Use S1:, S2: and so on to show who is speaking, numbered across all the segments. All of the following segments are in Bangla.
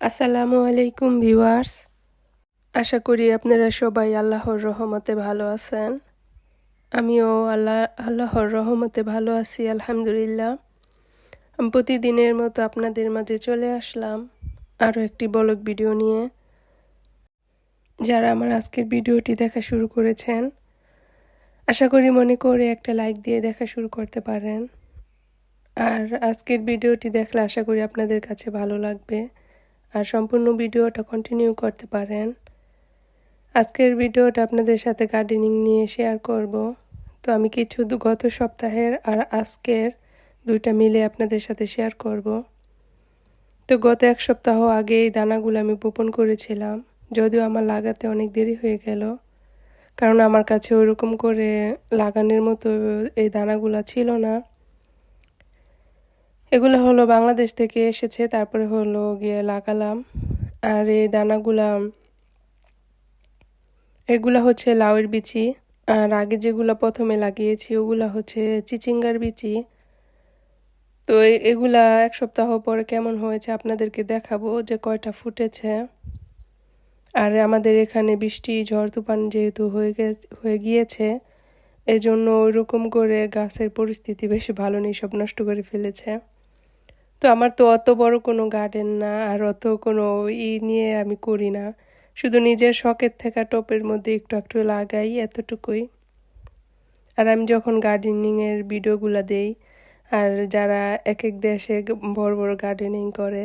S1: আসসালামু আলাইকুম ভিউয়ার্স। আশা করি আপনারা সবাই আল্লাহর রহমতে ভালো আছেন। আমিও আল্লাহ, আল্লাহর রহমতে ভালো আছি, আলহামদুলিল্লাহ। প্রতিদিনের মতো আপনাদের মাঝে চলে আসলাম আরও একটি বলক ভিডিও নিয়ে। যারা আমার আজকের ভিডিওটি দেখা শুরু করেছেন, আশা করি মনে করে একটা লাইক দিয়ে দেখা শুরু করতে পারেন। আর আজকের ভিডিওটি দেখলে আশা করি আপনাদের কাছে ভালো লাগবে। আর সম্পূর্ণ ভিডিওটা কন্টিনিউ করতে পারেন। আজকের ভিডিওটা আপনাদের সাথে গার্ডেনিং নিয়ে শেয়ার করব। তো আমি কিছু গত সপ্তাহের আর আজকের দুইটা মিলে আপনাদের সাথে শেয়ার করব। তো গত এক সপ্তাহ আগে এই দানাগুলো আমি বপন করেছিলাম। যদিও আমার লাগাতে অনেক দেরি হয়ে গেল। কারণ আমার কাছে ওরকম করে লাগানোর মতো এই দানাগুলো ছিল না। এগুলো হলো বাংলাদেশ থেকে এসেছে, তারপরে হলো গিয়ে লাগালাম, আর এই দানাগুলা, এগুলা হচ্ছে লাউয়ের বিচি, আর আগে যেগুলো প্রথমে লাগিয়েছি ওগুলা হচ্ছে চিচিঙ্গার বিচি। তো এগুলা এক সপ্তাহ পরে কেমন হয়েছে আপনাদেরকে দেখাবো যে কয়টা ফুটেছে। আর আমাদের এখানে বৃষ্টি, ঝড়, তুফান যেহেতু হয়ে হয়ে গিয়েছে, এজন্য ওইরকম করে গাছের পরিস্থিতি বেশি ভালো নেই সব নষ্ট করে ফেলেছে। তো আমার তো অত বড় কোনো গার্ডেন না, আর অত কোনো ই নিয়ে আমি করি না। শুধু নিজের শখের থাকা টপের মধ্যে একটু একটু লাগাই এতটুকুই। আর আমি যখন গার্ডেনিংয়ের ভিডিওগুলো দেই, আর যারা এক এক দেশে বড় বড় গার্ডেনিং করে,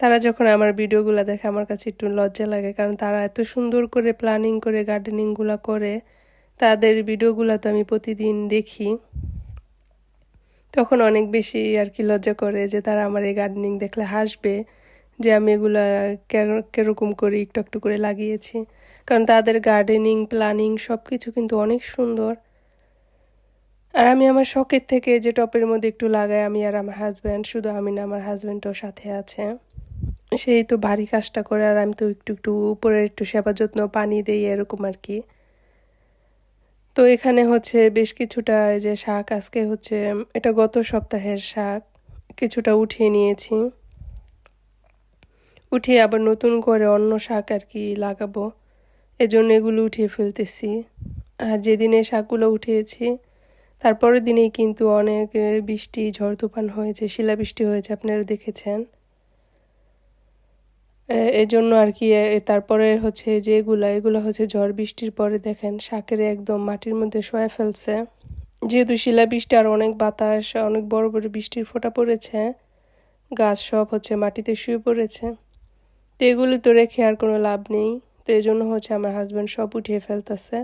S1: তারা যখন আমার ভিডিওগুলো দেখে আমার কাছে একটু লজ্জা লাগে, কারণ তারা এত সুন্দর করে প্ল্যানিং করে গার্ডেনিংগুলো করে, তাদের ভিডিওগুলো তো আমি প্রতিদিন দেখি। তখন অনেক বেশি আর কি লজ্জা করে যে তারা আমার এই গার্ডেনিং দেখলে হাসবে যে আমি এগুলা কেরকম করে একটু একটু করে লাগিয়েছি। কারণ তাদের গার্ডেনিং প্ল্যানিং সব কিছু কিন্তু অনেক সুন্দর। আর আমি আমার শখের থেকে যে টপের মধ্যে একটু লাগাই আমি আর আমার হাজব্যান্ড শুধু আমি না, আমার হাজব্যান্ডও সাথে আছে। সেই তো ভারী কাজটা করে আর আমি তো একটু একটু উপরে একটু সেবা যত্ন, পানি দিই এরকম আর কি। তো এখানে হচ্ছে বেশ কিছুটা যে শাক, আজকে হচ্ছে, এটা গত সপ্তাহের শাক, কিছুটা উঠিয়ে নিয়েছি। উঠিয়ে আবার নতুন করে অন্য শাক আর কি লাগাবো। এজন্য এগুলো উঠিয়ে ফেলতেছি। আর যেদিনে শাকগুলো উঠিয়েছি, তারপরের দিনেই কিন্তু অনেক বৃষ্টি, ঝড় তুফান হয়েছে, শিলাবৃষ্টি হয়েছে, আপনারা দেখেছেন। এই জন্য আর কি তারপরে হচ্ছে যে এগুলা হচ্ছে ঝড় বৃষ্টির পরে দেখেন শাকের একদম মাটির মধ্যে শোয়া ফেলছে। যেহেতু শিলা বৃষ্টি আর অনেক বাতাস, অনেক বড় বড় বৃষ্টির ফোঁটা পড়েছে, গাছ সব হচ্ছে মাটিতে শুয়ে পড়েছে। তো এগুলো তো রেখে আর কোনো লাভ নেই। তো এই জন্য হচ্ছে আমার হাজব্যান্ড সব উঠিয়ে ফেলতেছে।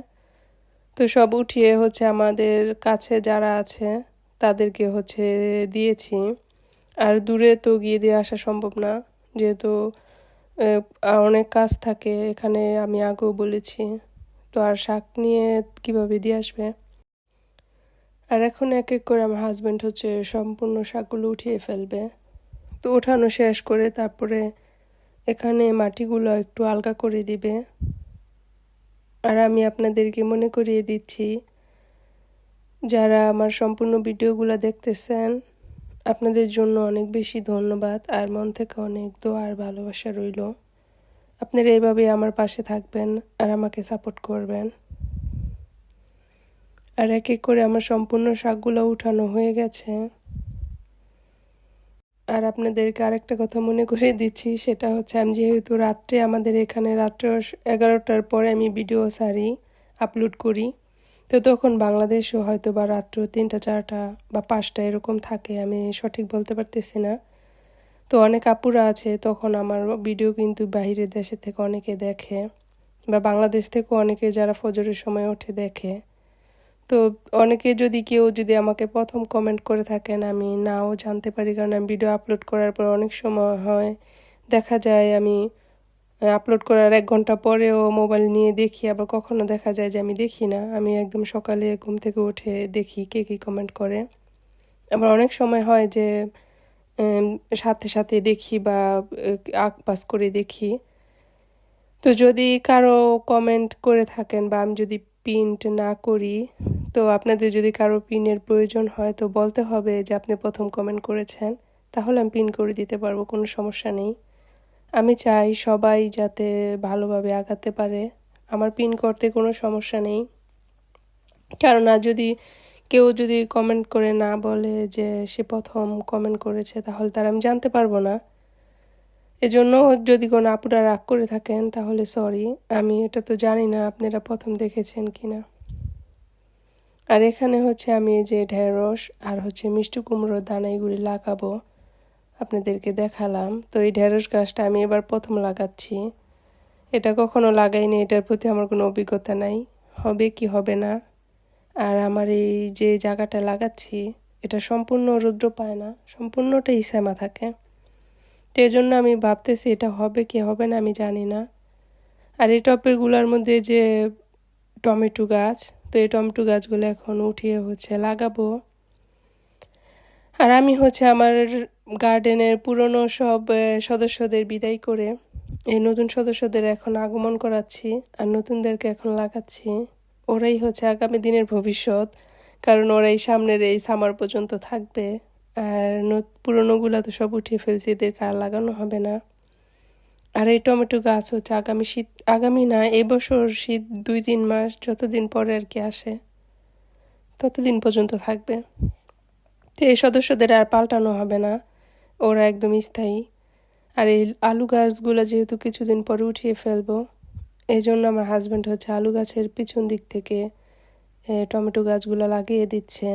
S1: তো সব উঠিয়ে হচ্ছে আমাদের কাছে যারা আছে, তাদেরকে হচ্ছে দিয়েছি। আর দূরে তো গিয়ে দিয়ে আসা সম্ভব না, যেহেতু অনেক কাজ থাকে। এখানে আমি আগেও বলেছি। তো আর শাক নিয়ে কীভাবে দিয়ে আসবে? আর এখন এক এক করে আমার হাজব্যান্ড হচ্ছে সম্পূর্ণ শাকগুলো উঠিয়ে ফেলবে। তো ওঠানো শেষ করে তারপরে এখানে মাটিগুলো একটু আলগা করে দিবে। আর আমি আপনাদেরকে মনে করিয়ে দিচ্ছি, যারা আমার সম্পূর্ণ ভিডিওগুলো দেখতেছেন আপনাদের জন্য অনেক বেশি ধন্যবাদ আর মন থেকে অনেক দোয়া আর ভালোবাসা রইল। আপনারা এইভাবে আমার পাশে থাকবেন আর আমাকে সাপোর্ট করবেন। আর এক এক করে আমার সম্পূর্ণ শাকগুলো উঠানো হয়ে গেছে। আর আপনাদেরকে আরেকটা কথা মনে করিয়ে দিচ্ছি, সেটা হচ্ছে আমি যেহেতু রাত্রে আমাদের এখানে রাত্রে এগারোটার পরে আমি ভিডিও সারি আপলোড করি। তো তখন বাংলাদেশও হয়তো বা রাত্র তিনটা, চারটা বা পাঁচটা এরকম থাকে, আমি সঠিক বলতে পারতেছি না। তো অনেক আপুরা আছে, তখন আমার ভিডিও কিন্তু বাহিরের দেশের থেকে অনেকে দেখে বা বাংলাদেশ থেকেও অনেকে যারা ফজরের সময় ওঠে দেখে। তো অনেকে যদি কেউ যদি আমাকে প্রথম কমেন্ট করে থাকেন, আমি নাও জানতে পারি, কারণ আমি ভিডিও আপলোড করার পর অনেক সময় হয়, দেখা যায় আমি আপলোড করার এক ঘণ্টা পরেও মোবাইল নিয়ে দেখি, আবার কখনো দেখা যায় যে আমি দেখি না। আমি একদম সকালে ঘুম থেকে উঠে দেখি কে কী কমেন্ট করে। আবার অনেক সময় হয় যে সাথে সাথে দেখি বা আক পাস করে দেখি। তো যদি কারও কমেন্ট করে থাকেন বা আমি যদি প্রিন্ট না করি, তো আপনাদের যদি কারও পিনের প্রয়োজন হয়, তো বলতে হবে যে, আপনি প্রথম কমেন্ট করেছেন, তাহলে আমি পিন করে দিতে পারব, কোনো সমস্যা নেই। আমি চাই সবাই যাতে ভালোভাবে আগাতে পারে। আমার পিন করতে কোনো সমস্যা নেই। কেননা যদি কেউ যদি কমেন্ট করে না বলে যে সে প্রথম কমেন্ট করেছে, তাহলে তার আমি জানতে পারব না। এজন্য যদি কোনো আপুরা রাগ করে থাকেন, তাহলে সরি আমি এটা তো জানি না আপনারা প্রথম দেখেছেন কি না আর এখানে হচ্ছে আমি যে ঢেঁড়স আর হচ্ছে মিষ্টি কুমড়োর দানা এগুলি লাগাবো। আপনাদেরকে দেখালাম। তো এই ঢেঁড়স গাছটা আমি এবার প্রথম লাগাচ্ছি। এটা কখনো লাগাইনি, এটার প্রতি আমার কোনো অভিজ্ঞতা নাই। হবে কি হবে না? আর আমার এই যে জায়গাটা লাগাচ্ছি, এটা সম্পূর্ণ রৌদ্র পায় না, সম্পূর্ণটাই শ্যামা থাকে। তো জন্য আমি ভাবতেছি এটা হবে কি হবে না আমি জানি না। আর এই টপেরগুলোর মধ্যে যে টমেটো গাছ, তো এই টমেটো গাছগুলো এখন উঠিয়ে হচ্ছে, লাগাবো। আর আমি হচ্ছে আমার গার্ডেনের পুরনো সব সদস্যদের বিদায় করে এই নতুন সদস্যদের এখন আগমন করাচ্ছি আর নতুনদেরকে এখন লাগাচ্ছি। ওরাই হচ্ছে আগামী দিনের ভবিষ্যৎ, কারণ ওরাই সামনের এই সামার পর্যন্ত থাকবে। আর পুরনোগুলো তো সব উঠিয়ে ফেলছি, এদেরকে আর লাগানো হবে না। আর এই টমেটো গাছ হচ্ছে আগামী শীত, আগামী না এবছর শীত দুই তিন মাস, যতদিন পরে আর কি আসে, ততদিন পর্যন্ত থাকবে। তো এই সদস্যদের আর পাল্টানো হবে না। ওরা একদম স্থায়ী। আর এই আলু গাছগুলো যেহেতু কিছুদিন পরে উঠিয়ে ফেলব এই জন্য আমার হাজব্যান্ড হচ্ছে আলু গাছের পিছন দিক থেকে টমেটো গাছগুলো লাগিয়ে দিচ্ছে।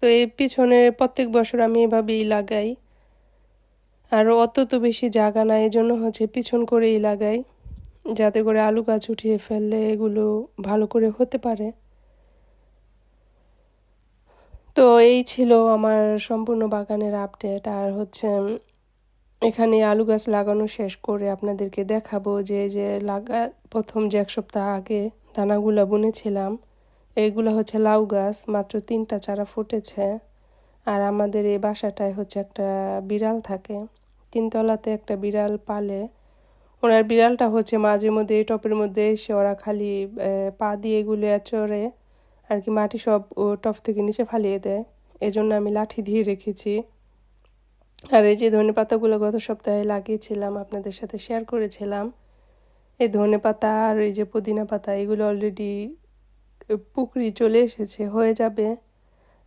S1: তো এই পিছনে প্রত্যেক বছর আমি এভাবেই লাগাই। আর অত তো বেশি জায়গা না এই জন্য হচ্ছে পিছন করেই লাগাই। যাতে করে আলু গাছ উঠিয়ে ফেললে এগুলো ভালো করে হতে পারে। তো এই ছিল আমার সম্পূর্ণ বাগানের আপডেট আর হচ্ছে এখানে আলু গাছ লাগানো শেষ করে আপনাদেরকে দেখাবো যে যে লাগা, প্রথম যে এক সপ্তাহ আগে দানাগুলো বুনেছিলাম এইগুলো হচ্ছে লাউ গাছ, মাত্র তিনটা চারা ফুটেছে। আর আমাদের এই বাসাটায় হচ্ছে একটা বিড়াল থাকে, তিনতলাতে একটা বিড়াল পালে। ওনার বিড়ালটা হচ্ছে মাঝে মধ্যে টপের মধ্যে এসে ওরা খালি পা দিয়ে এগুলো চড়ে। আর কি মাটি সব ও টপ থেকে নিচে ফালিয়ে দেয়। এজন্য আমি লাঠি দিয়ে রেখেছি। আর এই যে ধনে পাতাগুলো গত সপ্তাহে লাগিয়েছিলাম, আপনাদের সাথে শেয়ার করেছিলাম। এই ধনে পাতা আর এই যে পুদিনা পাতা, এগুলো অলরেডি পুকুরি চলে এসেছে, হয়ে যাবে।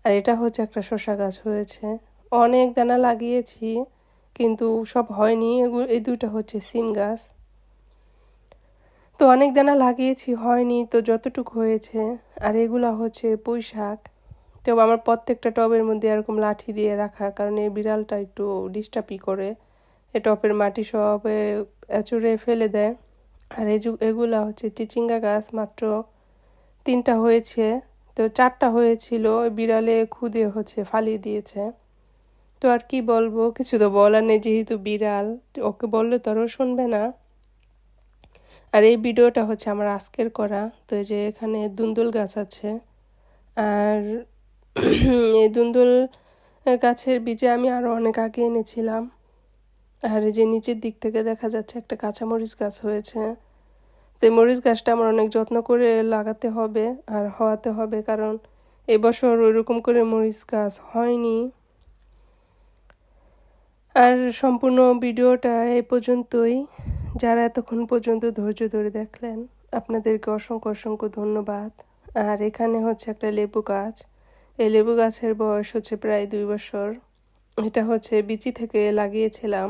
S1: আর এটা হচ্ছে একটা শশা গাছ হয়েছে। অনেক দানা লাগিয়েছি, কিন্তু সব হয়নি। এগুলো এই দুইটা হচ্ছে সিম গাছ। তো অনেক দানা লাগিয়েছি, হয়নি তো যতটুকু হয়েছে। আর এগুলো হচ্ছে পুঁই শাক তো আমার প্রত্যেকটা টবের মধ্যে এরকম লাঠি দিয়ে রাখা, কারণ এই বিড়ালটা একটু ডিস্টার্বই করে। এই টপের মাটি সব এচুরে ফেলে দেয়। আর এই এগুলা হচ্ছে চিচিঙ্গা গাছ মাত্র তিনটা হয়েছে। তো চারটা হয়েছিল বিড়ালে খুদে হচ্ছে, ফালিয়ে দিয়েছে। তো আর কি বলব, কিছু তো বলার নেই, যেহেতু বিড়াল, ওকে বললে তো আরও শুনবে না। আর এই ভিডিওটা হচ্ছে আমার আজকের করা। তো এই যে এখানে দুন্দুল গাছ আছে। আর এই দুন্দুল গাছের বীজে আমি আরও অনেক আগে এনেছিলাম। আর এই যে নিচের দিক থেকে দেখা যাচ্ছে একটা কাঁচামরিচ গাছ হয়েছে। তো এই মরিচ গাছটা আমার অনেক যত্ন করে লাগাতে হবে আর হওয়াতে হবে, কারণ এবছর ওইরকম করে মরিচ গাছ হয়নি। আর সম্পূর্ণ ভিডিওটা এ পর্যন্তই। যারা এতক্ষণ পর্যন্ত ধৈর্য ধরে দেখলেন, আপনাদেরকে অসংখ্য অসংখ্য ধন্যবাদ। আর এখানে হচ্ছে একটা লেবু গাছ। এই লেবু গাছের বয়স হচ্ছে প্রায় দুই বছর। এটা হচ্ছে বিচি থেকে লাগিয়েছিলাম।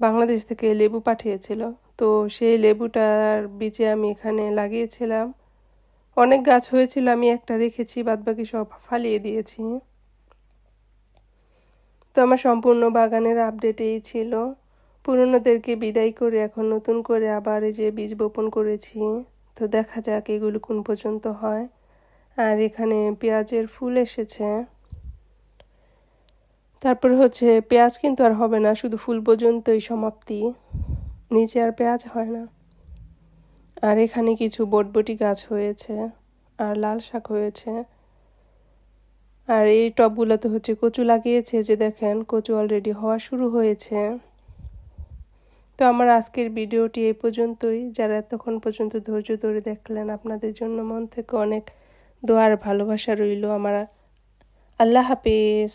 S1: বাংলাদেশ থেকে লেবু পাঠিয়েছিল। তো সেই লেবুটার বীজে আমি এখানে লাগিয়েছিলাম। অনেক গাছ হয়েছিল, আমি একটা রেখেছি, বাদবাকি সব ফালিয়ে দিয়েছি। তো আমার সম্পূর্ণ বাগানের আপডেট এই ছিল। পুরনোদেরকে বিদায় করে এখন নতুন করে আবার যে বীজ বপন করেছি, তো দেখা যাক এগুলো কোন পর্যন্ত হয়। আর এখানে পেঁয়াজের ফুল এসেছে। তারপর হচ্ছে পেঁয়াজ কিন্তু আর হবে না, শুধু ফুল পর্যন্তই সমাপ্তি। নিচে আর পেঁয়াজ হয় না। আর এখানে কিছু বটবটি গাছ হয়েছে, আর লাল শাক হয়েছে। আর এই টবগুলোতে হচ্ছে কচু লাগিয়েছে, যে দেখেন কচু অলরেডি হওয়া শুরু হয়েছে। তো আমার আজকের ভিডিওটি এই পর্যন্তই। যারা এতক্ষণ পর্যন্ত ধৈর্য ধরে দেখলেন, আপনাদের জন্য মন থেকে অনেক দোয়ার ভালোবাসা রইল আমার। আল্লাহ হাফিজ।